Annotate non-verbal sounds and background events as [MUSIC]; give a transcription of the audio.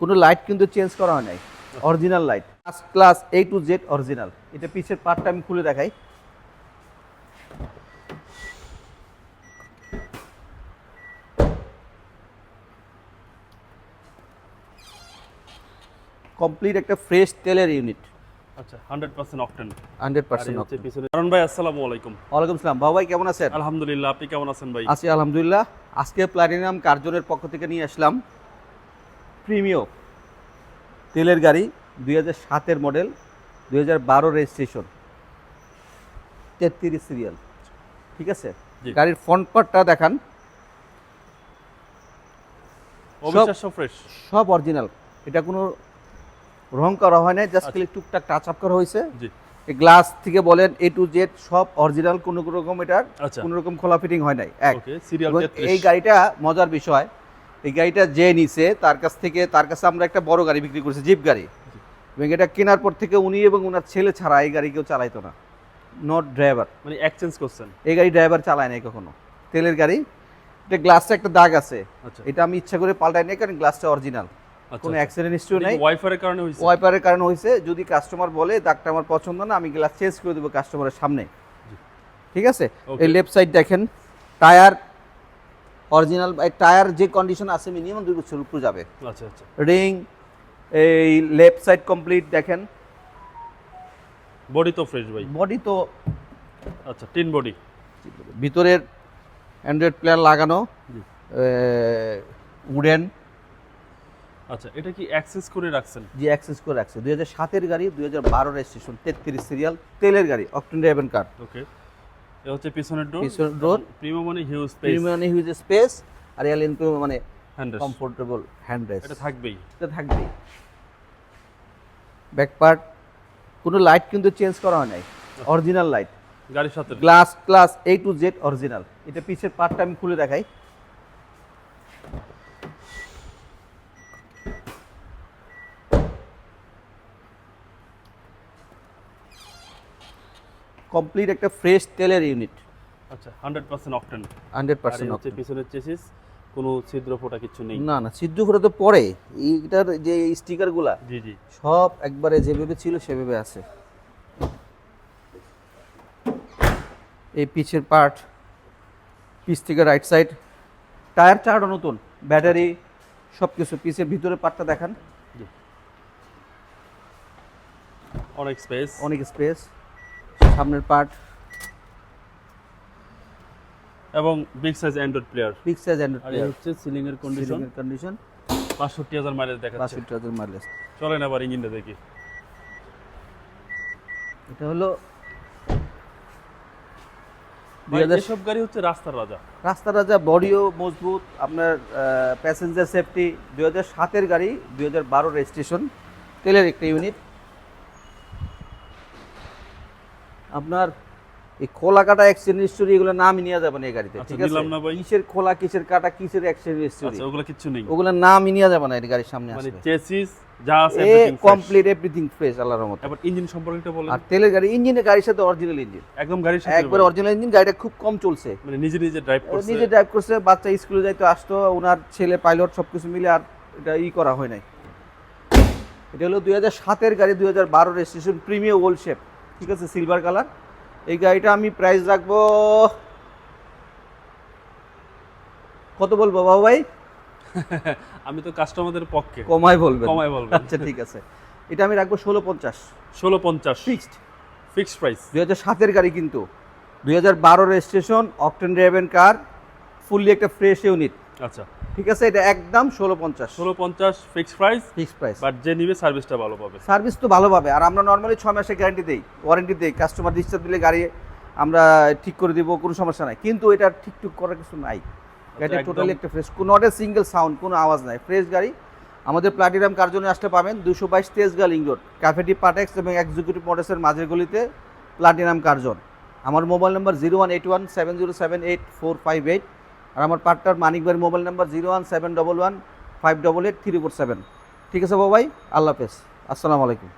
কোনো লাইট কিন্তু চেঞ্জ করা হয় নাই। Original light first class A to Z original এটা পিছের পার্টটা আমি খুলে দেখাই। কমপ্লিট একটা ফ্রেশ তেলের ইউনিট আচ্ছা অকটেন পিছনে কারণ ভাই আসসালামু আলাইকুম। ওয়ালাইকুম বাবা ভাই কেমন আছেন? আলহামদুলিল্লাহ আপনি কেমন আছেন ভাই? আছি আলহামদুলিল্লাহ। আজকে প্লাটিনাম কার্জনের পক্ষ থেকে নিয়ে আসলাম। প্রিমিও তেলের গাড়ি দুই হাজার সাতের মডেল দুই হাজার বারো রেজিস্ট্রেশন। তেত্রিশ সিরিয়াল। ঠিক আছে। গাড়ির ফ্রন্ট পার্টটা দেখান। সব অরিজিনাল এটা কোনো রং করা হয় না জাস্ট আচ্ছা। খালি টুকটাক টাচ আপ করা হয়েছে। গ্লাস থেকে বলেন এ টু জেড সব অরিজিনাল কোনো রকম এটার আচ্ছা। কোনো রকম খোলা ফিটিং হয় নাই। এক। এই গাড়িটা মজার বিষয় এই গাড়িটা যে নিছে তার কাছ থেকে তার কাছে আমরা একটা বড় গাড়ি বিক্রি করছি জিপ গাড়ি। এবং এটা কেনার পর থেকে উনি এবং ওনার ছেলে ছাড়া এই গাড়ি কেউ চালাইতো না। নট ড্রাইভার মানে এক্সচেঞ্জ করছেন। এই গাড়ি ড্রাইভার চালায় নাই কখনো। তেলের গাড়ি। এটা গ্লাসটা একটা দাগ আছে। আচ্ছা। এটা আমি ইচ্ছা করে পাল্টাই নাই কারণ গ্লাসটা অরিজিনাল আচ্ছা কোনো অ্যাক্সিডেন্ট হিস্ট্রি নাই। ওয়াইফারের কারণে হইছে? ওয়াইপারের কারণে হয়েছে যদি কাস্টমার বলে দাগটা আমার পছন্দ না আমি গ্লাস চেঞ্জ করে দেবো কাস্টমারের সামনে। ঠিক আছে? এই লেফট সাইড দেখেন। টায়ার অরিজিনাল টায়ার যে কন্ডিশন আছে মিনিমাম দুই বছর উপর যাবে। আচ্ছা আচ্ছা। রিং এই লেফট সাইড কমপ্লিট দেখেন। বডি তো ফ্রেশ ভাই। বডি তো আচ্ছা টিন বডি ভিতরের অ্যান্ড্রয়েড প্লেয়ার লাগানো জি। উডেন আচ্ছা এটা কি অ্যাক্সেস করে রাখছেন? যে অ্যাক্সেস করে রাখছে। দুই হাজার সাতের গাড়ি দুই হাজার বারো রেজিস্ট্রেশন তেত্রিশ সিরিয়াল তেলের গাড়ি অক্টেন ড্রাইভেন কার ওকে এটা হচ্ছে পিছনের ডোর পিছনের ডোর প্রিমো মানে huge space premium huge space আর এল ইনটু মানে কমফোর্টেবল হ্যান্ড রেস্ট এটা থাকবেই। এটা থাকবেই। ব্যাক পার্ট কোনো লাইট কিন্তু চেঞ্জ করা হয় নাই। অরিজিনাল লাইট গাড়ির সাথে। Glass class A to Z original এটা পিছের পার্টটা আমি খুলে দেখাই। কমপ্লিট একটা ফ্রেশ তেলের ইউনিট আচ্ছা hundred percent octane hundred percent পিছনের চেসিস কোনো ছিদ্র ফোটা কিছু নেই। না না তো পরে। এইটার যে স্টিকারগুলা জি জি। সব একবারে যেভাবে ছিল সেভাবে আছে। এই পিছের পার্ট থেকে রাইট সাইড টায়ার চারটা নতুন ব্যাটারি সব কিছু পিছের ভিতরে পার্টটা দেখান। অনেক স্পেস অনেক স্পেস সামনের পার্ট এবং big size Android player big size আর এই হচ্ছে সিলিং এর কন্ডিশন এর কন্ডিশন বাষট্টি হাজার মাইলেজ দেখাচ্ছে। বাষট্টি হাজার মাইলেজ চলেন আবার ইঞ্জিনটা দেখি। এটা হলো এসব গাড়ি হচ্ছে রাস্তার রাজা। রাস্তার রাজা বডিও মজবুত আপনার প্যাসেঞ্জার সেফটি দুই হাজার সাতের গাড়ি দুই হাজার বারো রেজিস্ট্রেশন তেলের একটা ইউনিট আপনার এই খোলা কাটা অ্যাক্সিডেন্ট হিস্টোরি এগুলো নামই নিয়ে যাবে না এই গাড়িতে আচ্ছা, ঠিক আছে? নিলাম না ভাই। কিসের খোলা কিসের কাটা কিসের অ্যাক্সিডেন্ট হিস্টোরি আচ্ছা ওগুলো কিছু নেই। ওগুলো নামই নিয়ে যাবে না এই গাড়ির সামনে মানে চেসিস যা আছে এ everything fresh। Complete everything fresh আল্লাহর রহমতে। এবার ইঞ্জিন সম্পর্কে একটু বলেন। আর তেলের গাড়ি ইঞ্জিনের গাড়ির সাথে অরিজিনাল ইঞ্জিন একদম গাড়ির সাথে একবার অরিজিনাল ইঞ্জিন গাড়িটা খুব কম চলছে। মানে নিজে নিজে ড্রাইভ করছে। নিজে ড্রাইভ করছে বাচ্চা স্কুলে যাইতো আসতো ওনার ছেলে পাইলট সবকিছু মিলে আর এটা ই করা হয় নাই। এটা হলো দুই হাজার সাতের গাড়ি দুই হাজার বারো রেজিস্ট্রেশন প্রিমিয়াম ওল্ড শেপ ঠিক আছে সিলভার কালার এই গাড়িটা আমি প্রাইস রাখব কত বলব বাবা ভাই? [LAUGHS] আমি তো কাস্টমারদের পক্ষে। কমাই বলবেন। কমায় বলবেন। আচ্ছা ঠিক আছে। এটা আমি রাখব ষোলো পঞ্চাশ। ষোলো পঞ্চাশ। ফিক্সড ফিক্সড প্রাইস দুই হাজার সাতের গাড়ি কিন্তু। দুই হাজার বারো registration octane driven car fully একটা ফ্রেশ ইউনিট আচ্ছা। ঠিক আছে এটা একদম ষোলো পঞ্চাশ। ষোলো পঞ্চাশ fixed price fixed price but যে নিবে সার্ভিসটা ভালো পাবে। সার্ভিস তো ভালো পাবে আর আমরা নর্মালি ছয় মাসের গ্যারান্টি দেই ওয়ারেন্টি দেই কাস্টমার ডিস্টার্ব দিলে গাড়ি আমরা ঠিক করে দিব কোনো সমস্যা নাই। কিন্তু এটা ঠিকঠাক করার কিছু নাই। গাড়িটা টোটালি একটা fresh not a single sound কোনো আওয়াজ নাই। ফ্রেশ গাড়ি আমাদের প্লাটিনাম কার্জনে আসতে পাবেন? দুশো বাইশ তেজগা লিং রোড ক্যাফেটি পাটেক্স এবং এক্সিকিউটিভ মোটরসের মাঝের গলিতে প্লাটিনাম কার্জন আমার mobile number zero one eight one seven zero seven eight four five eight আর আমার পার্টনার মানিক ভাইয়ের mobile number zero one seven double one five double eight three four seven ঠিক আছে বাবাই আল্লাহ হাফেজ। আসসালামু আলাইকুম।